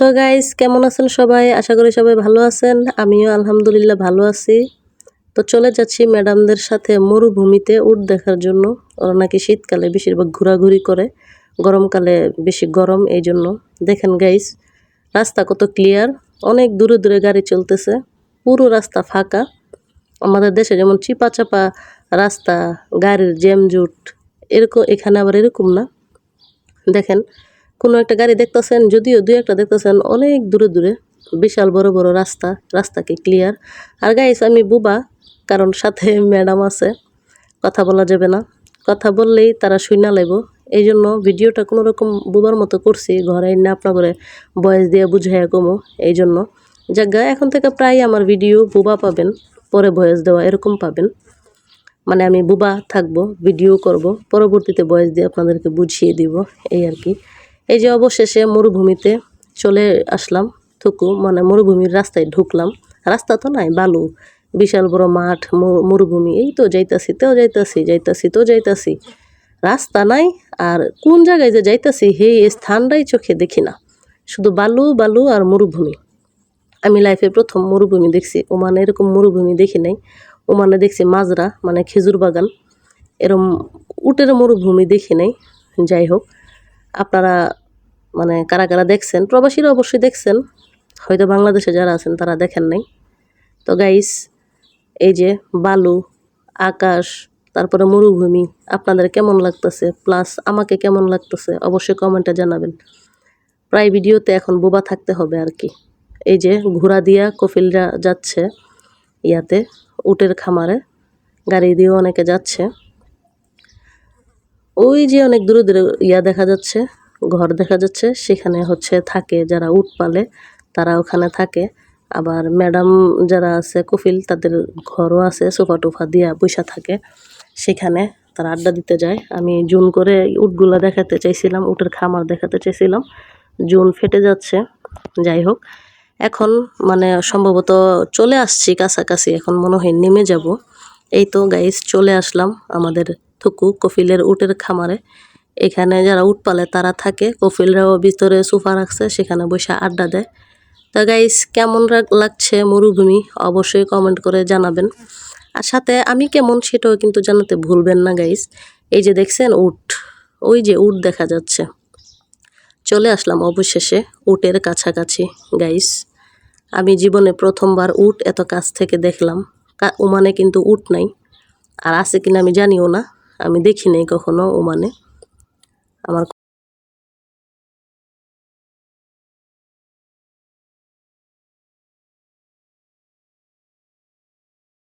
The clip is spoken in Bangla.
তো গাইস কেমন আছেন সবাই? আশা করি সবাই ভালো আছেন। আমিও আলহামদুলিল্লাহ ভালো আছি। তো চলে যাচ্ছি ম্যাডামদের সাথে মরুভূমিতে উট দেখার জন্য। ওরা নাকি শীতকালে বেশিরভাগ ঘোরাঘুরি করে, গরমকালে বেশি গরম, এই জন্য। দেখেন গাইস রাস্তা কত ক্লিয়ার অনেক দূরে দূরে গাড়ি চলতেছে, পুরো রাস্তা ফাঁকা। আমাদের দেশে যেমন চিপা চাপা রাস্তা, গাড়ির জ্যাম জুট এরকম এখানে আবার এরকম না? দেখেন কোনো একটা গাড়ি দেখতেছেন, যদিও দুই একটা দেখতেছেন, অনেক দূরে দূরে, বিশাল বড় বড় রাস্তা, রাস্তাকে ক্লিয়ার আর গাইস আমি বুবা, কারণ সাথে ম্যাডাম আছে, কথা বলা যাবে না। কথা বললেই তারা শুইনা লাইব। এই জন্য ভিডিওটা কোনো রকম বুবার মতো করছি, ঘরে না আপনার করে বয়স দিয়ে বুঝাইয়া কমো, এই জন্য। জায়গা এখন থেকে প্রায় আমার ভিডিও বুবা পাবেন, পরে ভয়েস দেওয়া এরকম পাবেন। মানে আমি বুবা থাকব ভিডিও করব, পরবর্তীতে বয়স দিয়ে আপনাদেরকে বুঝিয়ে দিব, এই আর কি। এই যে অবশেষে মরুভূমিতে চলে আসলাম, থুকু মানে মরুভূমির রাস্তায় ঢুকলাম। রাস্তা তো নাই, বালু, বিশাল বড় মাঠ, মরু- মরুভূমি, এই তো যাইতাছি, তেও যাইতাছি যাইতাছি, তো যাইতাছি। রাস্তা নাই, আর কোন জায়গায় যে যাইতাছি, সেই স্থানটাই চোখে দেখি না। শুধু বালু বালু আর মরুভূমি। আমি লাইফে প্রথম মরুভূমি দেখছি, ওমানে এরকম মরুভূমি দেখি নাই। ওমানে দেখছি মাজরা মানে খেজুর বাগান। এরম উটের মরুভূমি দেখি নাই। যাই হোক, আপনারা মানে কারা কারা দেখছেন, প্রবাসীরা অবশ্যই দেখছেন। হয়তো বাংলাদেশে যারা আছেন তারা দেখেন নাই। তো গাইস এই যে বালু, আকাশ, তারপরে মরুভূমি, আপনাদের কেমন লাগতেছে? প্লাস আমাকে কেমন লাগতেছে? অবশ্যই কমেন্টে জানাবেন। প্রায় ভিডিওতে এখন বোবা থাকতে হবে আর কি। এই যে ঘোড়া দিয়া কফিলরা যাচ্ছে ইয়াতে, উটের খামারে, গাড়ি দিয়েও অনেকে যাচ্ছে। ওই যে অনেক দূরে দূরে ইয়া দেখা যাচ্ছে। ঘর দেখা যাচ্ছে, সেখানে হচ্ছে থাকে যারা উট পালে, তারা ওখানে থাকে। আবার ম্যাডাম যারা আছে, কফিল, তাদের ঘরও আছে, সোফা টোফা দিয়া বৈশা থাকে। সেখানে তারা আড্ডা দিতে যায়। আমি জুন করে উটগুলা দেখাতে চাইছিলাম, উটের খামার দেখাতে চাইছিলাম। জুন ফেটে যাচ্ছে, যাই হোক। এখন মানে সম্ভবত চলে আসছি কাছাকাছি, এখন মনে হয় নেমে যাব। এই তো গাইস চলে আসলাম আমাদের থুকু কফিলের উটের খামারে। এখানে যারা উট পালে তারা থাকে, কফিলরাও ভিতরে সোফা রাখছে, সেখানে বসে আড্ডা দেয়। তা গাইস কেমন লাগছে মরুভূমি? অবশ্যই কমেন্ট করে জানাবেন। আর সাথে আমি কেমন সেটাও কিন্তু জানাতে ভুলবেন না গাইস এই যে দেখছেন উট, ওই যে উট দেখা যাচ্ছে। চলে আসলাম অবশেষে উটের কাছাকাছি গাইস আমি জীবনে প্রথমবার উট এত কাছ থেকে দেখলাম। ওমানে কিন্তু উট নাই। আর আছে কিনা আমি জানিও না। আমি দেখি নাই কখনো ওমানে। আমার